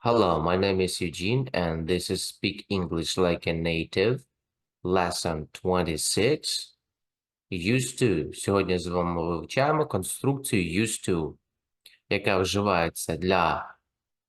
Hello, my name is Eugene, and this is Speak English Like a Native, Lesson 26. Used to. Сьогодні з вами вивчаємо конструкцію used to, яка вживається для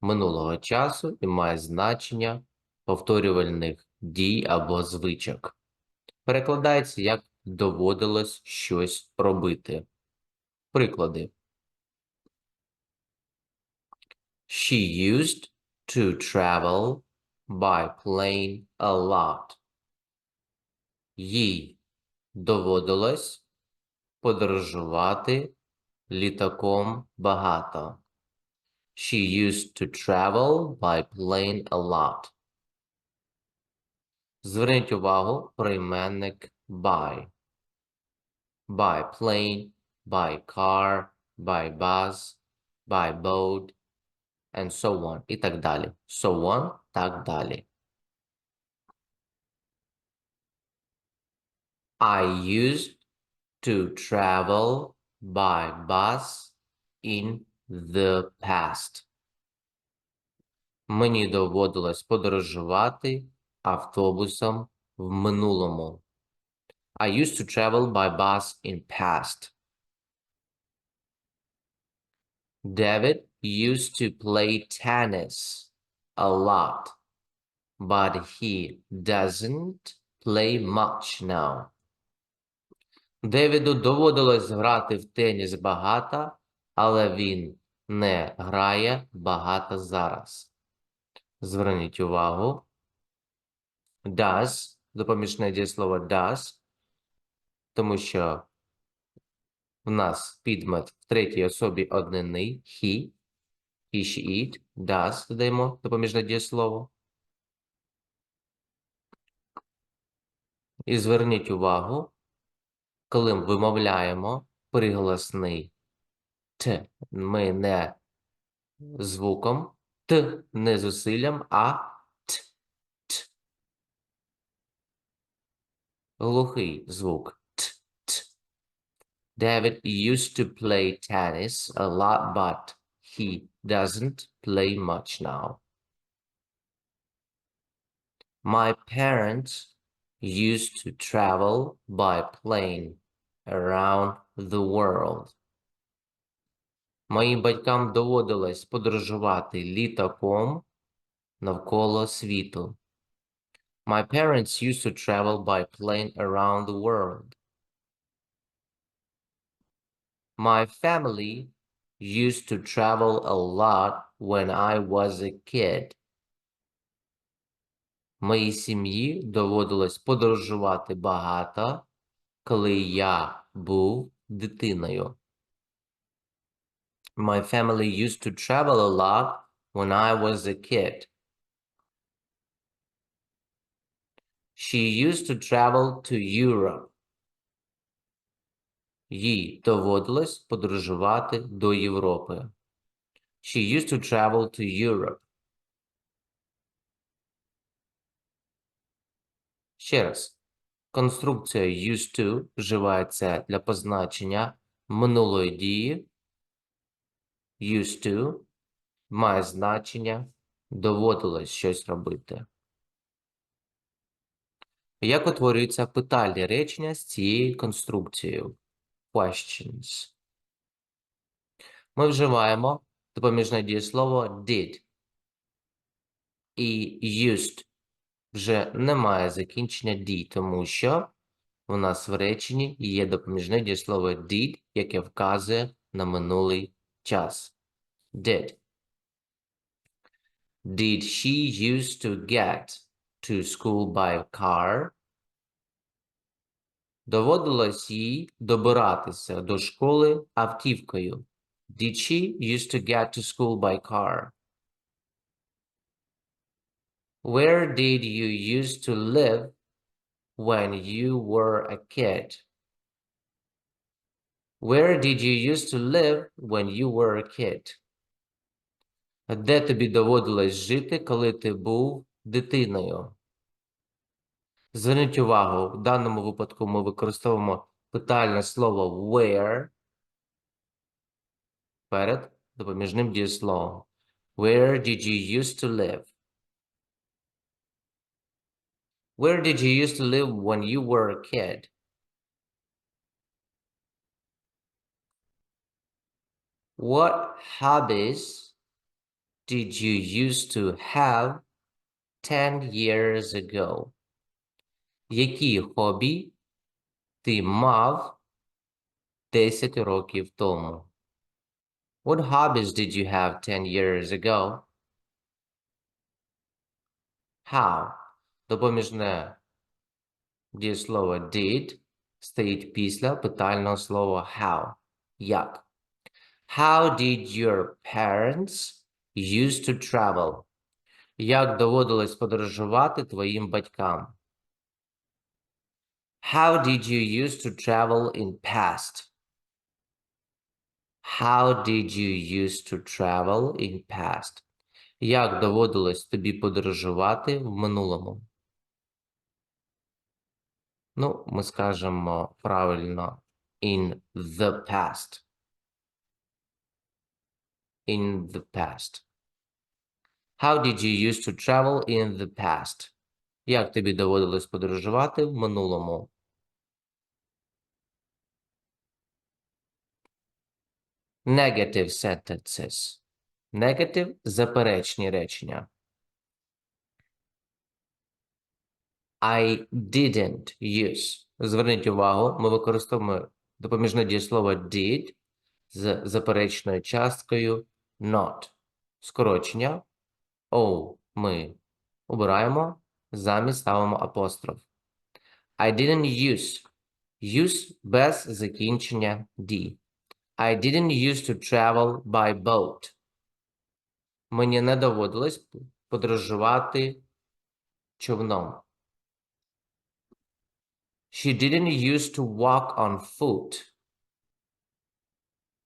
минулого часу і має значення повторювальних дій або звичок. Перекладається як доводилось щось робити. Приклади. She used to travel by plane a lot. Їй доводилось подорожувати літаком багато. She used to travel by plane a lot. Зверніть увагу прийменник by. By plane, by car, by bus, by boat, and so on. І так далі. So on, так далі. I used to travel by bus in the past. Мені доводилось подорожувати автобусом в минулому. I used to travel by bus in past. David used to play tennis a lot, but he doesn't play much now. Девіду доводилось грати в теніс багато, але він не грає багато зараз. Зверніть увагу. Does, допоміжне дієслово does, тому що в нас підмет в третій особі однини he, he, she, it, does, додаємо допоміжне дієслово. І зверніть увагу, коли ми вимовляємо приголосний т, ми не звуком т, не зусиллям, а т, т. Глухий звук т. David used to play tennis a lot, but he doesn't play much now. My parents used to travel by plane around the world. Моїм батькам доводилось подорожувати літаком навколо світу. My parents used to travel by plane around the world. My family used to travel a lot when I was a kid. Моїй сім'ї доводилось подорожувати багато, коли я був дитиною. My family used to travel a lot when I was a kid. She used to travel to Europe. Їй доводилось подорожувати до Європи. She used to travel to Europe. Ще раз. Конструкція used to вживається для позначення минулої дії. Used to має значення доводилось щось робити. Як утворюються питальні речення з цією конструкцією? Questions. Ми вживаємо допоміжне дієслово did. І used вже немає закінчення D, тому що у нас в реченні є допоміжне дієслово did, яке вказує на минулий час. Did. Did she used to get to school by car? Доводилось їй добиратися до школи автівкою. Did she used to get to school by car? Where did you used to live when you were a kid? Where did you used to live when you were a kid? Де тобі доводилось жити, коли ти був дитиною? Зверніть увагу, в даному випадку ми використовуємо питальне слово where перед допоміжним дієсловом. Where did you used to live? Where did you used to live when you were a kid? What hobbies did you used to have 10 years ago? Які хобі ти мав 10 років тому? What hobbies did you have 10 years ago? How? Допоміжне дієслово did стоїть після питального слова how. Як? How did your parents used to travel? Як доводилось подорожувати твоїм батькам? How did you used to travel in past? How did you used to travel in past? Як доводилось тобі подорожувати в минулому? Ну, ми скажемо правильно in the past. In the past. How did you used to travel in the past? Як тобі доводилось подорожувати в минулому? Negative sentences. Negative – заперечні речення. I didn't use. Зверніть увагу, ми використовуємо допоміжне дієслово did з заперечною часткою not. Скорочення O ми обираємо, замість ставимо апостроф. I didn't use. Use без закінчення D. I didn't used to travel by boat. Мені не доводилось подорожувати човном. She didn't used to walk on foot.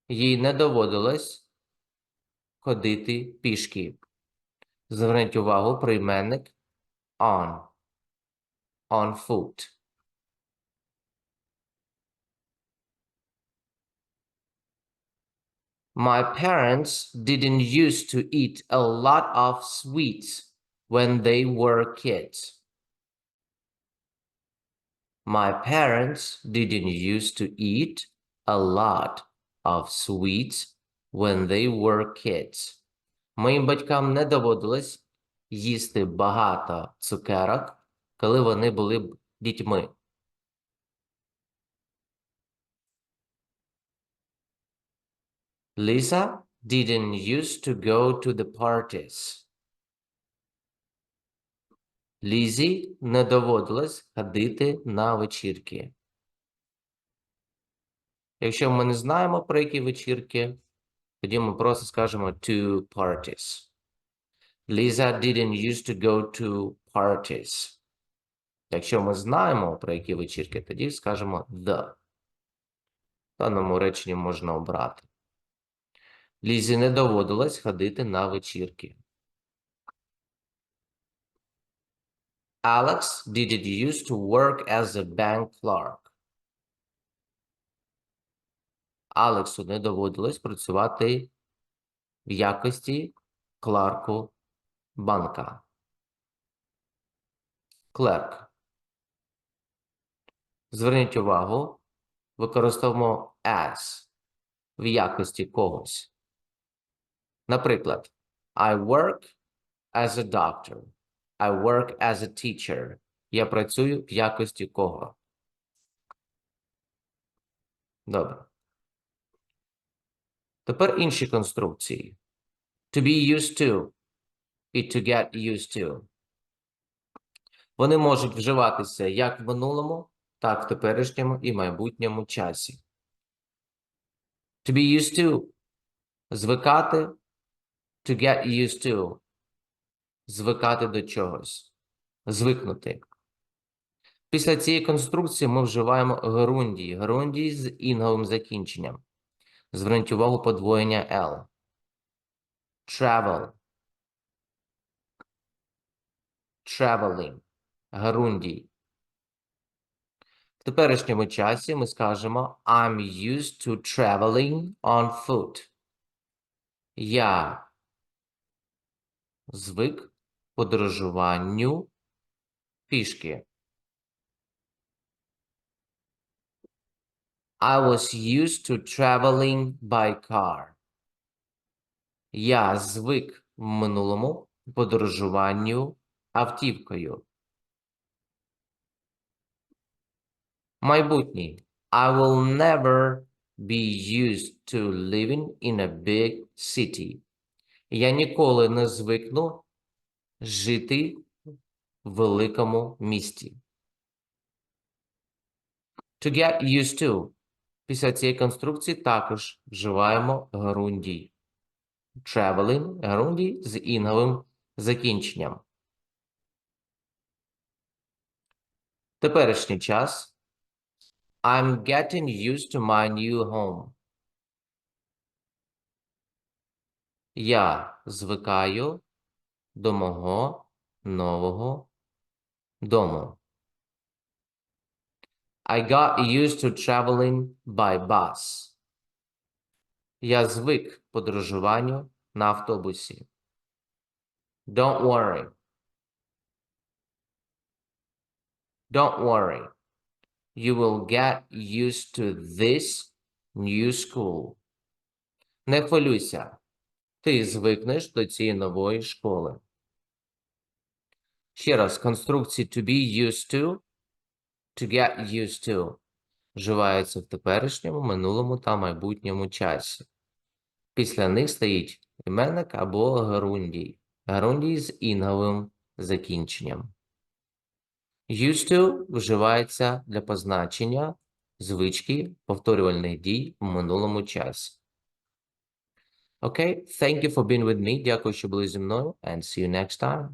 Їй не доводилось ходити пішки. Зверніть увагу прийменник on. On foot. My parents didn't used to eat a lot of sweets when they were kids. My parents didn't used to eat a lot of sweets when they were kids. Моїм батькам не доводилось їсти багато цукерок, коли вони були б дітьми. Lisa didn't used to go to the parties. Лізі не доводилось ходити на вечірки. Якщо ми не знаємо, про які вечірки, тоді ми просто скажемо to parties. Lisa didn't used to go to parties. Якщо ми знаємо, про які вечірки, тоді скажемо the. В даному реченні можна обрати. Лізі не доводилось ходити на вечірки. Alex didn't used to work as a bank clerk. Алексу не доводилось працювати в якості кларку банка. Клерк. Зверніть увагу, використовуємо as в якості когось. Наприклад, I work as a doctor. I work as a teacher. Я працюю в якості кого? Добре. Тепер інші конструкції. To be used to і to get used to. Вони можуть вживатися як в минулому, так в теперішньому і майбутньому часі. To be used to – звикати, to get used to – звикати до чогось, звикнути. Після цієї конструкції ми вживаємо герундії, герундії з інговим закінченням. Зверніть увагу подвоєння L. Travel. Traveling. Герундій. В теперішньому часі ми скажемо I'm used to traveling on foot. Я звик подорожуванню пішки. I was used to traveling by car. Я звик в минулому подорожуванню автівкою. Майбутній. I will never be used to living in a big city. Я ніколи не звикну жити в великому місті. To get used to. Після цієї конструкції також вживаємо грундій. Traveling, грундій з інговим закінченням. Теперішній час. I'm getting used to my new home. Я звикаю до мого нового дому. I got used to traveling by bus. Я звик подорожуванню на автобусі. Don't worry. Don't worry. You will get used to this new school. Не хвилюйся. Ти звикнеш до цієї нової школи. Ще раз, конструкції to be used to, to get used to вживаються в теперішньому, минулому та майбутньому часі. Після них стоїть іменник або герундій. Герундій з інговим закінченням. Used to вживається для позначення звички повторювальних дій в минулому часі. Окей, thank you for being with me. Дякую, що були зі мною, and see you next time.